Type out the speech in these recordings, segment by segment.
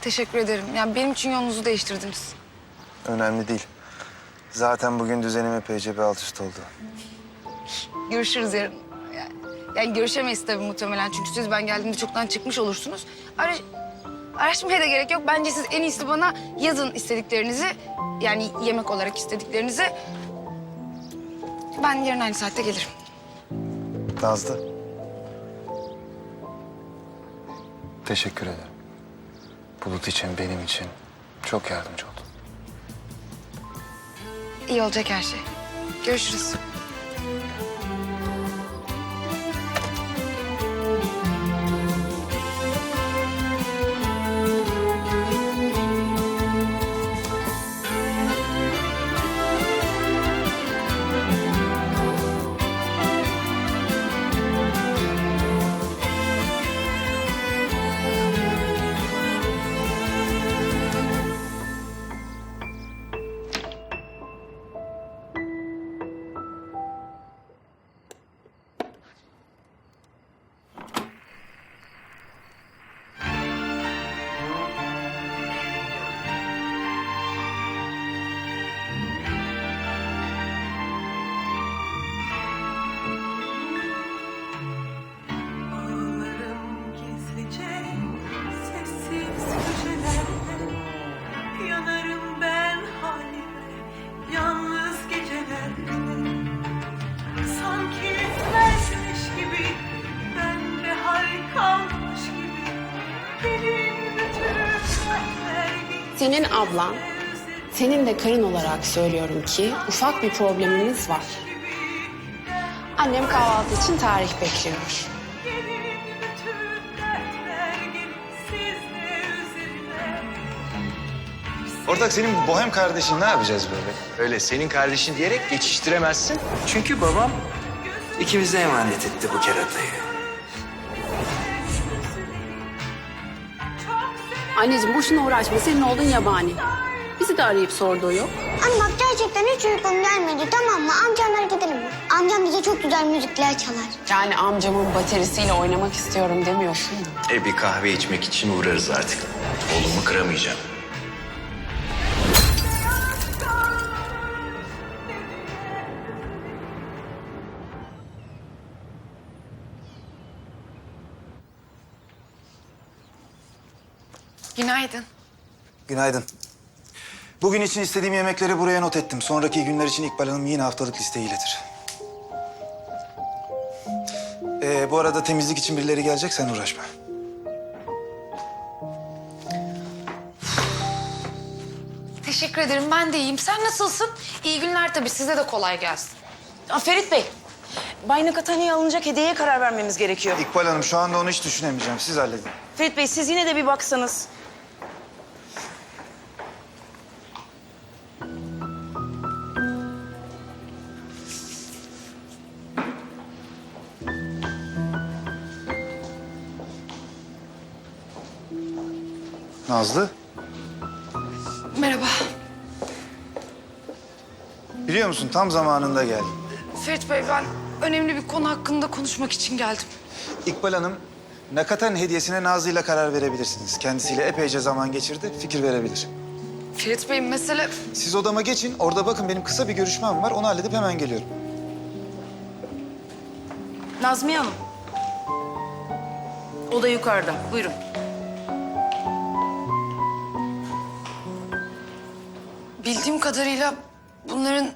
Teşekkür ederim. Yani benim için yolunuzu değiştirdiniz. Önemli değil. Zaten bugün düzenim epeyce bir alt üst oldu. Görüşürüz yarın. Yani, yani görüşemeyiz tabii muhtemelen. Çünkü siz ben geldiğimde çoktan çıkmış olursunuz. Ara, araştırmaya da gerek yok. Bence siz en iyisi bana yazın istediklerinizi. Yani yemek olarak istediklerinizi. Ben yarın aynı saatte gelirim. Nazlı. Teşekkür ederim. Bulut için, benim için çok yardımcı oldun. İyi olacak her şey. Görüşürüz. Senin ablan, senin de karın olarak söylüyorum ki ufak bir problemimiz var. Annem kahvaltı için tarih bekliyor. Ortak senin bu bohem kardeşin ne yapacağız böyle? Öyle senin kardeşin diyerek geçiştiremezsin. Çünkü babam ikimize emanet etti bu keratayı. Anneciğim boşuna uğraşma, senin oğlun yabani. Bizi de arayıp sorduğu yok. Anne bak gerçekten hiç uykum gelmedi tamam mı? Amcamlara gidelim mi? Amcam bize çok güzel müzikler çalar. Yani amcamın baterisiyle oynamak istiyorum demiyorsun. E bir kahve içmek için uğrarız artık. Oğlumu kıramayacağım. Günaydın. Günaydın. Bugün için istediğim yemekleri buraya not ettim. Sonraki günler için İkbal Hanım yine haftalık listeyi iletir. Ee, bu arada temizlik için birileri gelecek sen uğraşma. Teşekkür ederim. Ben de iyiyim. Sen nasılsın? İyi günler tabii. Size de kolay gelsin. Aa, Ferit Bey, Bay Nakatani'ye alınacak hediyeye karar vermemiz gerekiyor. İkbal Hanım şu anda onu hiç düşünemeyeceğim. Siz halledin. Ferit Bey siz yine de bir baksanız. Nazlı, Merhaba. biliyor musun tam zamanında geldin. Ferit Bey ben önemli bir konu hakkında konuşmak için geldim. İkbal Hanım, Nakatan hediyesine Nazlı ile karar verebilirsiniz. Kendisiyle epeyce zaman geçirdi, fikir verebilir. Ferit Bey mesele... Siz odama geçin, orada bakın benim kısa bir görüşmem var. Onu halledip hemen geliyorum. Nazmiye Hanım. O da yukarıda. Buyurun. Kadarıyla bunların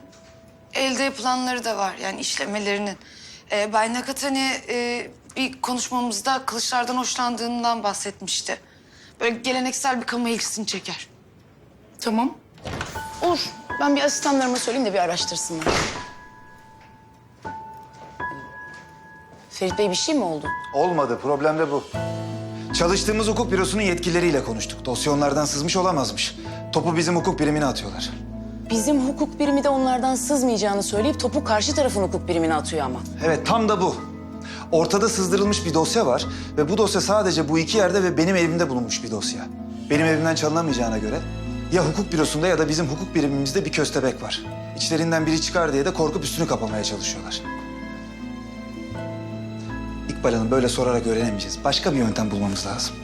elde yapılanları da var. Yani işlemelerinin. Ee, Bay Nakatani e, bir konuşmamızda kılıçlardan hoşlandığından bahsetmişti. Böyle geleneksel bir kamu ilgisini çeker. Tamam. Olur. Ben bir asistanlarıma söyleyeyim de bir araştırsınlar. Ferit Bey bir şey mi oldu? Olmadı, problem de bu. Çalıştığımız hukuk bürosunun yetkilileriyle konuştuk. Dosya onlardan sızmış olamazmış. Topu bizim hukuk birimine atıyorlar. Bizim hukuk birimi de onlardan sızmayacağını söyleyip topu karşı tarafın hukuk birimine atıyor ama. Evet, tam da bu. Ortada sızdırılmış bir dosya var ve bu dosya sadece bu iki yerde ve benim evimde bulunmuş bir dosya. Benim evimden çalınamayacağına göre ya hukuk bürosunda ya da bizim hukuk birimimizde bir köstebek var. İçlerinden biri çıkar diye de korkup üstünü kapamaya çalışıyorlar. İkbal Hanım böyle sorarak öğrenemeyeceğiz. Başka bir yöntem bulmamız lazım.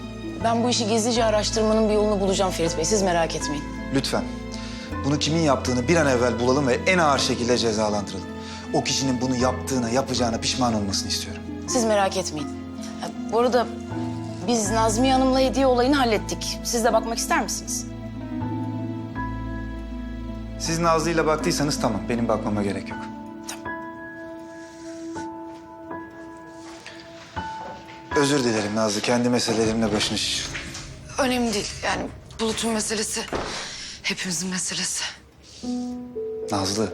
Ben bu işi gizlice araştırmanın bir yolunu bulacağım Ferit Bey. Siz merak etmeyin. Lütfen. Bunu kimin yaptığını bir an evvel bulalım ve en ağır şekilde cezalandıralım. O kişinin bunu yaptığına, yapacağına pişman olmasını istiyorum. Siz merak etmeyin. Bu arada biz Nazmiye Hanım'la hediye olayını hallettik. Siz de bakmak ister misiniz? Siz Nazlı ile baktıysanız tamam, benim bakmama gerek yok. Özür dilerim Nazlı, kendi meselelerimle başını şiş. Önemli değil. Yani Bulut'un meselesi hepimizin meselesi. Nazlı,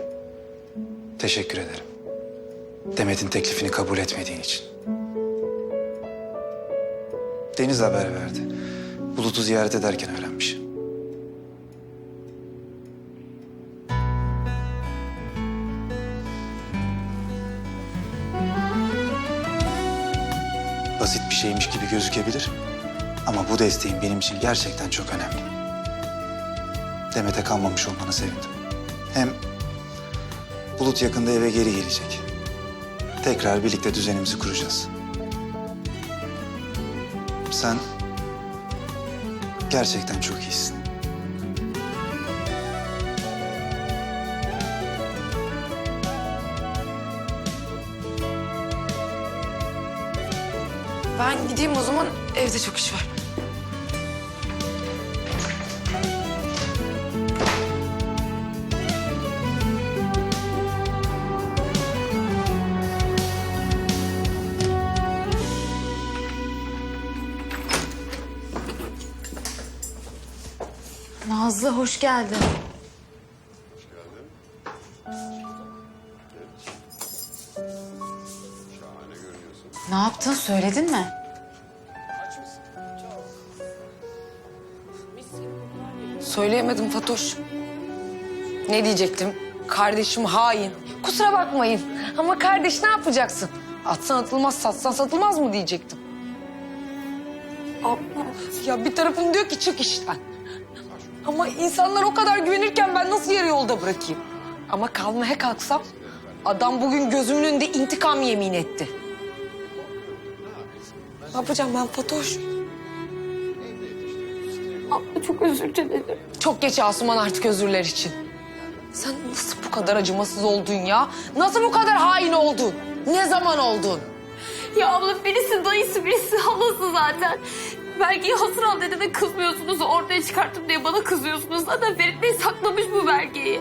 teşekkür ederim. Demet'in teklifini kabul etmediğin için. Deniz haber verdi. Bulut'u ziyaret ederken öğrenmiş. Basit bir şeymiş gibi gözükebilir. Ama bu desteğin benim için gerçekten çok önemli. Demet'e kalmamış olmana sevindim. Hem Bulut yakında eve geri gelecek. Tekrar birlikte düzenimizi kuracağız. Sen gerçekten çok iyisin. Ben gideyim o zaman. Evde çok iş var. Nazlı hoş geldin. Ne yaptın söyledin mi? Söyleyemedim Fatoş. Ne diyecektim? Kardeşim hain. Kusura bakmayın ama kardeş ne yapacaksın? Atsan atılmaz, satsan satılmaz mı diyecektim. Ya bir tarafım diyor ki çık işten. Ama insanlar o kadar güvenirken ben nasıl yarı yolda bırakayım? Ama kalmaya kalksam adam bugün gözümün önünde intikam yemin etti. Ne yapacağım ben Fatoş? Abla çok özür dilerim. Çok geç Asuman artık özürler için. Sen nasıl bu kadar acımasız oldun ya? Nasıl bu kadar hain oldun? Ne zaman oldun? Ya abla birisi dayısı birisi halası zaten. Belgeyi hasır al dediğinde kızmıyorsunuz. Ortaya çıkarttım diye bana kızıyorsunuz. Zaten Ferit Bey saklamış bu belgeyi.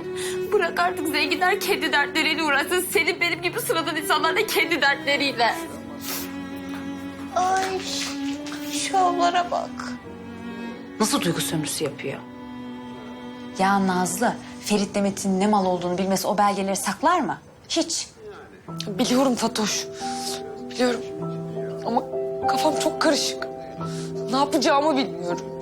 Bırak artık zenginler kendi dertleriyle uğraşsın. Senin benim gibi sıradan insanlar da kendi dertleriyle. Ay şu avlara bak. Nasıl duygu sömürüsü yapıyor? Ya Nazlı, Ferit Demet'in ne mal olduğunu bilmesi o belgeleri saklar mı? Hiç. Biliyorum Fatoş. Biliyorum. Ama kafam çok karışık. Ne yapacağımı bilmiyorum.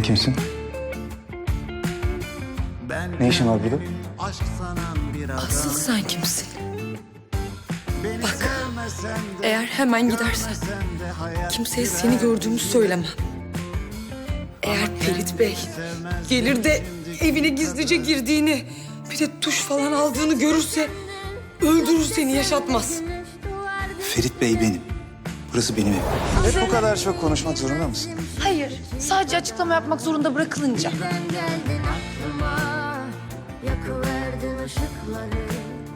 Sen kimsin? Ben Ne işin var burada? aşk sanan bir adam. Asıl sen kimsin? Beni Bak, Eğer hemen gidersen kimseye seni gördüğümü söylemem. Eğer Ferit Bey gelir de evine gizlice girdiğini, bir de tuş falan aldığını görürse öldürür seni yaşatmaz. Ferit Bey benim. Burası benim evim. Hep bu kadar çok konuşmak zorunda mısın? Hayır. Sadece açıklama yapmak zorunda bırakılınca.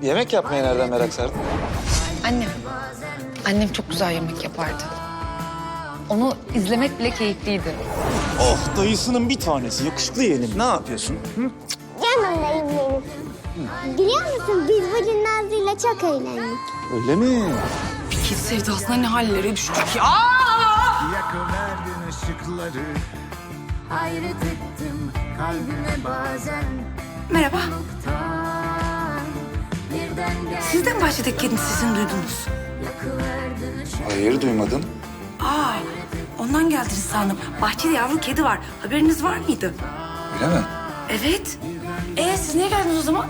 Yemek yapmaya nereden merak sardın? Annem. Annem çok güzel yemek yapardı. Onu izlemek bile keyifliydi. Oh dayısının bir tanesi yakışıklı yeğenim. Ne yapıyorsun? Canım dayım benim. Biliyor musun biz bugün Nazlı'yla çok eğlendik. Öyle mi? Kit sevdasına ne hallere düştük ya. Işıkları Hayret ettim kalbime bazen Merhaba. Siz de mi bahçedeki kedinin sesini duydunuz? Hayır duymadım. Aa, Ondan geldiniz sandım. Bahçede yavru kedi var. Haberiniz var mıydı? Öyle mi? Evet. Ee siz niye geldiniz o zaman?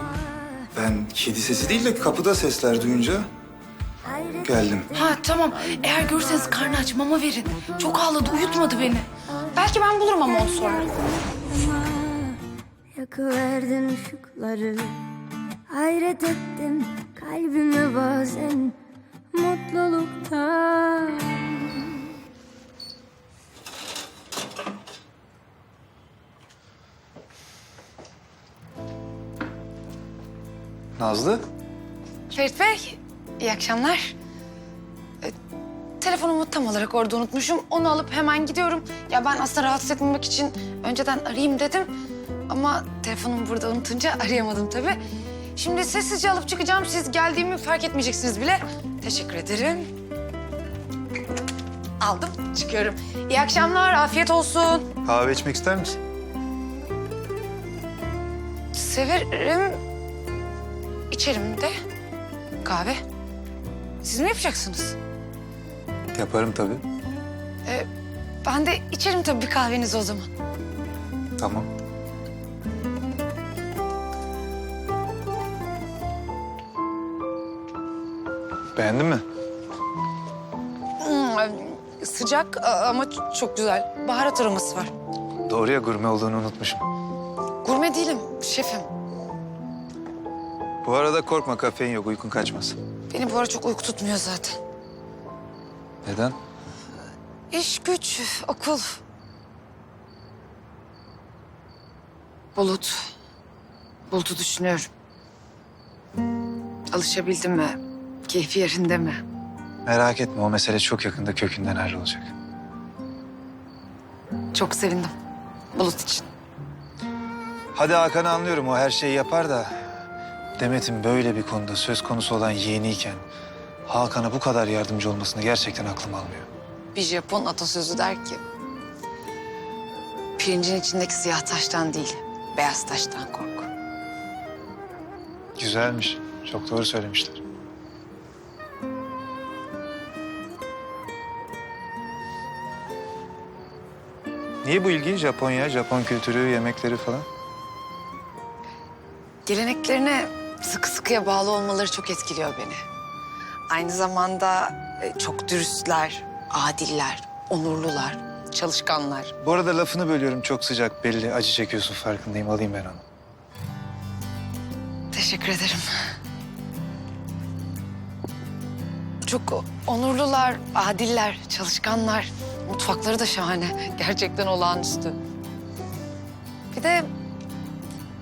Ben kedi sesi değil de kapıda sesler duyunca geldim. Ha tamam. Eğer görürseniz karnı aç mama verin. Çok ağladı uyutmadı beni. Belki ben bulurum ama onu sonra. Yakıverdin ışıkları Hayret ettim kalbime bazen Mutluluktan Nazlı? Ferit Bey, iyi akşamlar. Telefonumu tam olarak orada unutmuşum. Onu alıp hemen gidiyorum. Ya ben aslında rahatsız etmemek için önceden arayayım dedim. Ama telefonumu burada unutunca arayamadım tabii. Şimdi sessizce alıp çıkacağım. Siz geldiğimi fark etmeyeceksiniz bile. Teşekkür ederim. Aldım, çıkıyorum. İyi akşamlar, afiyet olsun. Kahve içmek ister misin? Severim. İçerim de. Kahve. Siz mi yapacaksınız? Yaparım tabii. Ee, ben de içerim tabii bir kahvenizi o zaman. Tamam. Beğendin mi? Hmm, sıcak a- ama çok güzel. Baharat aroması var. Doğru ya gurme olduğunu unutmuşum. Gurme değilim, şefim. Bu arada korkma kafein yok uykun kaçmasın. Beni bu ara çok uyku tutmuyor zaten. Neden? İş, güç, okul. Bulut. Bulut'u düşünüyorum. Alışabildim mi? Keyfi yerinde mi? Merak etme o mesele çok yakında kökünden hallolacak. Çok sevindim. Bulut için. Hadi Hakan'ı anlıyorum o her şeyi yapar da... Demet'in böyle bir konuda söz konusu olan yeğeniyken... Hakan'a bu kadar yardımcı olmasını gerçekten aklım almıyor. Bir Japon atasözü der ki... Pirincin içindeki siyah taştan değil, beyaz taştan kork. Güzelmiş. Çok doğru söylemişler. Niye bu ilgi? Japonya, Japon kültürü, yemekleri falan. Geleneklerine sıkı sıkıya bağlı olmaları çok etkiliyor beni. Aynı zamanda e, çok dürüstler, adiller, onurlular, çalışkanlar. Bu arada lafını bölüyorum. Çok sıcak belli. Acı çekiyorsun farkındayım. Alayım ben onu. Teşekkür ederim. Çok onurlular, adiller, çalışkanlar. Mutfakları da şahane. Gerçekten olağanüstü. Bir de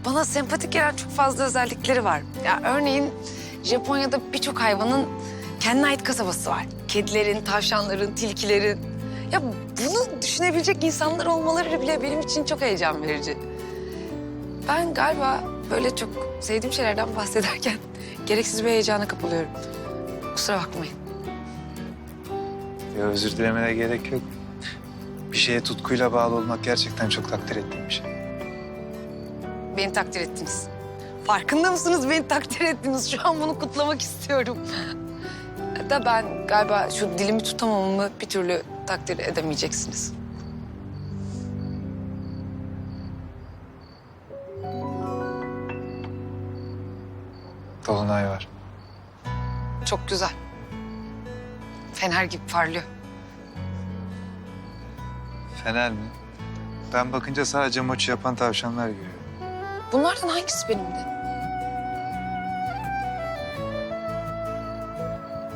bana sempatik gelen çok fazla özellikleri var. Ya örneğin Japonya'da birçok hayvanın kendine ait kasabası var. Kedilerin, tavşanların, tilkilerin. Ya bunu düşünebilecek insanlar olmaları bile benim için çok heyecan verici. Ben galiba böyle çok sevdiğim şeylerden bahsederken gereksiz bir heyecana kapılıyorum. Kusura bakmayın. Ya özür dilemene gerek yok. Bir şeye tutkuyla bağlı olmak gerçekten çok takdir ettiğim bir şey. Beni takdir ettiniz. Farkında mısınız beni takdir ettiniz? Şu an bunu kutlamak istiyorum. Da ben galiba şu dilimi tutamamamı bir türlü takdir edemeyeceksiniz. Dolunay var. Çok güzel. Fener gibi parlıyor. Fener mi? Ben bakınca sadece maçı yapan tavşanlar görüyorum. Bunlardan hangisi benimdi?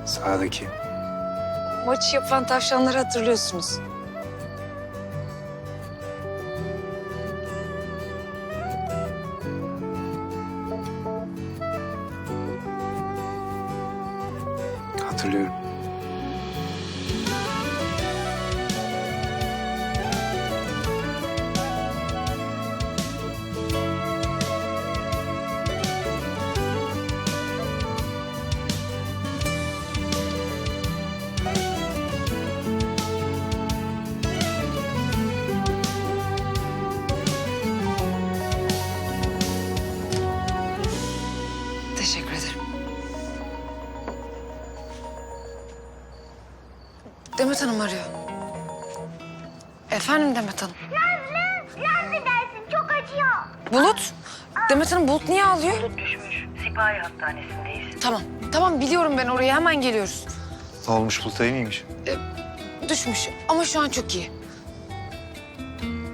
Sağdaki. Maçı yapan tavşanları hatırlıyorsunuz. Demet Hanım arıyor. Efendim Demet Hanım. Nazlı, Nazlı dersin çok acıyor. Bulut. Demet Hanım Bulut niye ağlıyor? Düşmüş. Sipahi hastanesindeyiz. Tamam. Tamam biliyorum ben oraya hemen geliyoruz. Ne olmuş Bulut iyi miymiş? Düşmüş ama şu an çok iyi.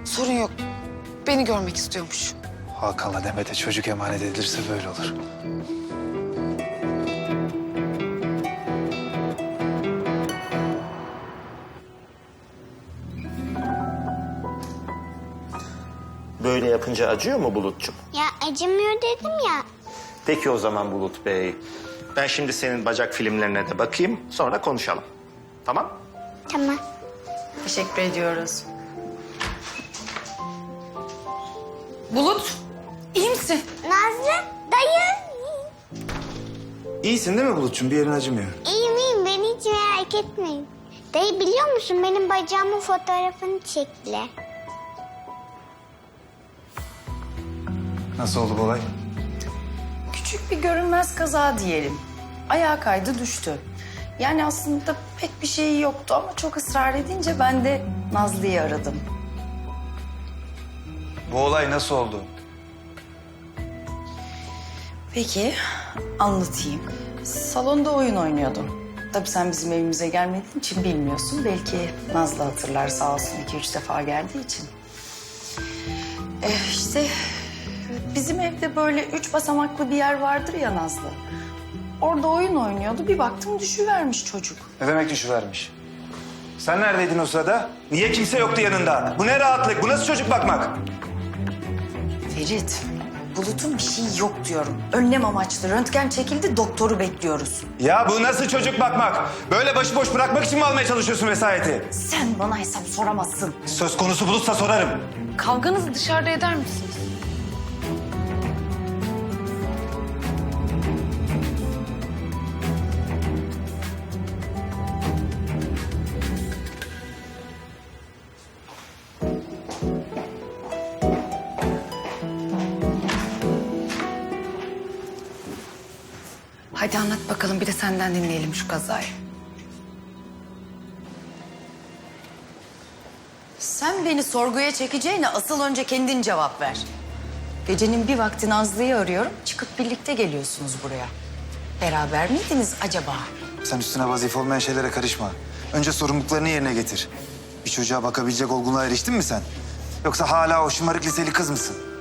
Sorun yok. Beni görmek istiyormuş. Hakan'la Demet'e çocuk emanet edilirse böyle olur. Böyle yapınca acıyor mu Bulut'cum? Ya acımıyor dedim ya. Peki o zaman Bulut Bey. Ben şimdi senin bacak filmlerine de bakayım. Sonra konuşalım. Tamam? Tamam. Teşekkür ediyoruz. Bulut, iyi misin? Nazlı, dayı. İyisin değil mi Bulut'cum? Bir yerin acımıyor. İyiyim iyiyim beni hiç merak etmeyin. Dayı biliyor musun benim bacağımın fotoğrafını çektiler. Nasıl oldu bu olay? Küçük bir görünmez kaza diyelim. Ayağa kaydı düştü. Yani aslında pek bir şeyi yoktu ama çok ısrar edince ben de Nazlı'yı aradım. Bu olay nasıl oldu? Peki anlatayım. Salonda oyun oynuyordum. Tabii sen bizim evimize gelmediğin için bilmiyorsun. Belki Nazlı hatırlar sağ olsun iki üç defa geldiği için. Eh, işte bizim evde böyle üç basamaklı bir yer vardır ya Nazlı. Orada oyun oynuyordu. Bir baktım düşüvermiş çocuk. Ne demek düşüvermiş? Sen neredeydin o sırada? Niye kimse yoktu yanında? Bu ne rahatlık? Bu nasıl çocuk bakmak? Ferit, Bulut'un bir şey yok diyorum. Önlem amaçlı röntgen çekildi, doktoru bekliyoruz. Ya bu nasıl çocuk bakmak? Böyle başıboş bırakmak için mi almaya çalışıyorsun vesayeti? Sen bana hesap soramazsın. Söz konusu bulutsa sorarım. Kavganızı dışarıda eder misiniz? Hadi anlat bakalım bir de senden dinleyelim şu kazayı. Sen beni sorguya çekeceğine asıl önce kendin cevap ver. Gecenin bir vakti Nazlı'yı arıyorum, çıkıp birlikte geliyorsunuz buraya. Beraber miydiniz acaba? Sen üstüne vazife olmayan şeylere karışma. Önce sorumluluklarını yerine getir. Bir çocuğa bakabilecek olgunluğa eriştin mi sen? Yoksa hala o şımarık liseli kız mısın?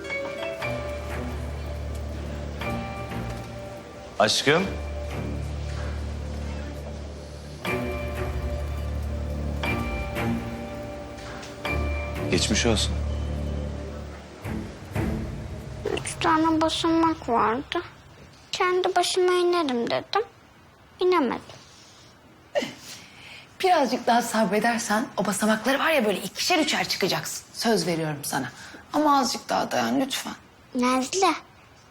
Aşkım. Geçmiş olsun. Üç tane basamak vardı. Kendi başıma inerim dedim. İnemedim. Birazcık daha sabredersen o basamakları var ya böyle ikişer üçer çıkacaksın. Söz veriyorum sana. Ama azıcık daha dayan lütfen. Nazlı,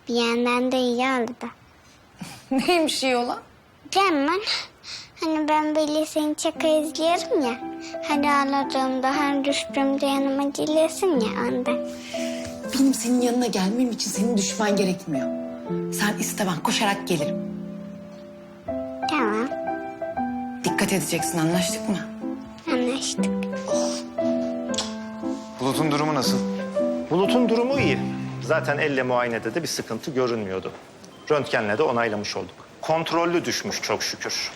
bir yandan da iyi oldu. Neymiş iyi olan? Cemal, hani ben böyle seni çok izliyorum ya. Her ağladığımda, her düştüğümde yanıma geliyorsun ya ondan. Benim senin yanına gelmem için senin düşman gerekmiyor. Sen iste ben koşarak gelirim. Tamam, Dikkat edeceksin anlaştık mı? anlaştık. Bulut'un durumu nasıl? Bulut'un durumu iyi. Zaten elle muayenede de bir sıkıntı görünmüyordu. Röntgenle de onaylamış olduk. Kontrollü düşmüş çok şükür.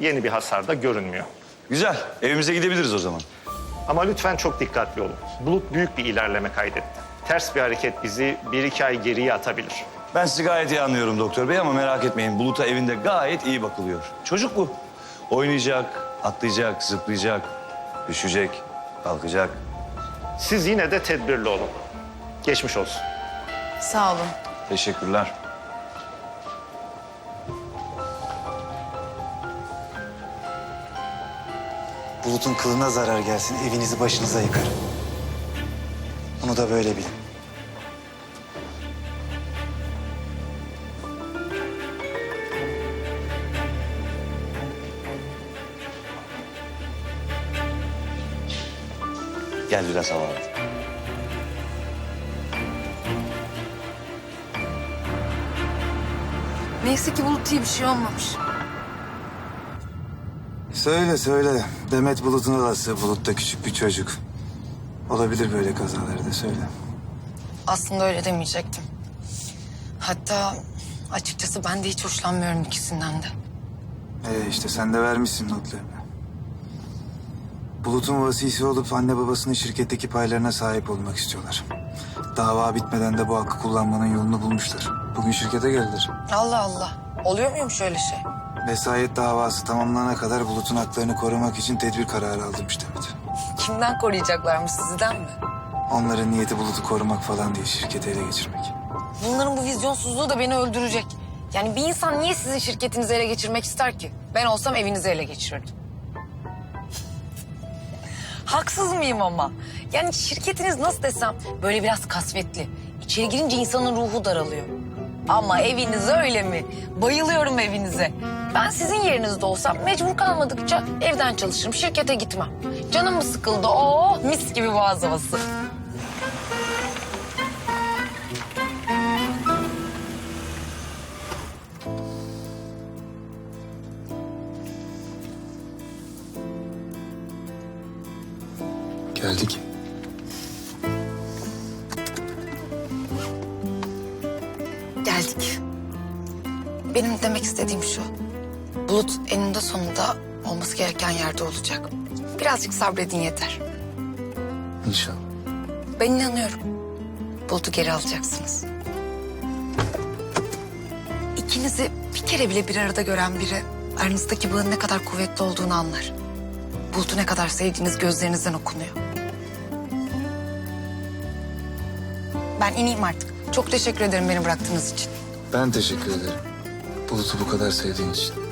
Yeni bir hasar da görünmüyor. Güzel. Evimize gidebiliriz o zaman. Ama lütfen çok dikkatli olun. Bulut büyük bir ilerleme kaydetti. Ters bir hareket bizi bir iki ay geriye atabilir. Ben sizi gayet iyi anlıyorum doktor bey ama merak etmeyin. Bulut'a evinde gayet iyi bakılıyor. Çocuk bu. Oynayacak, atlayacak, zıplayacak, düşecek, kalkacak. Siz yine de tedbirli olun. Geçmiş olsun. Sağ olun. Teşekkürler. Bulut'un kılına zarar gelsin, evinizi başınıza yıkarım. Bunu da böyle bilin. Gel biraz hava al. Neyse ki Bulut iyi bir şey olmamış. Söyle söyle. Demet Bulut'un odası. Bulut da küçük bir çocuk. Olabilir böyle kazaları da söyle. Aslında öyle demeyecektim. Hatta açıkçası ben de hiç hoşlanmıyorum ikisinden de. Ee işte sen de vermişsin notlarını. Bulut'un vasisi olup anne babasının şirketteki paylarına sahip olmak istiyorlar. Dava bitmeden de bu hakkı kullanmanın yolunu bulmuşlar. Bugün şirkete geldiler. Allah Allah. Oluyor muymuş öyle şey? Vesayet davası tamamlanana kadar Bulut'un haklarını korumak için tedbir kararı aldırmış Demet. Kimden koruyacaklarmış sizden mi? Onların niyeti Bulut'u korumak falan değil, şirketi ele geçirmek. Bunların bu vizyonsuzluğu da beni öldürecek. Yani bir insan niye sizin şirketinizi ele geçirmek ister ki? Ben olsam evinizi ele geçirirdim. Haksız mıyım ama? Yani şirketiniz nasıl desem böyle biraz kasvetli. İçeri girince insanın ruhu daralıyor. Ama eviniz öyle mi? Bayılıyorum evinize. Ben sizin yerinizde olsam mecbur kalmadıkça evden çalışırım, şirkete gitmem. Canım mı sıkıldı? Oo, mis gibi boğaz havası. Geldik. Benim demek istediğim şu. Bulut eninde sonunda olması gereken yerde olacak. Birazcık sabredin yeter. İnşallah. Ben inanıyorum. Bulut'u geri alacaksınız. İkinizi bir kere bile bir arada gören biri aranızdaki bağın ne kadar kuvvetli olduğunu anlar. Bulut'u ne kadar sevdiğiniz gözlerinizden okunuyor. Ben ineyim artık. Çok teşekkür ederim beni bıraktığınız için. Ben teşekkür ederim. Bulut'u bu kadar sevdiğin için.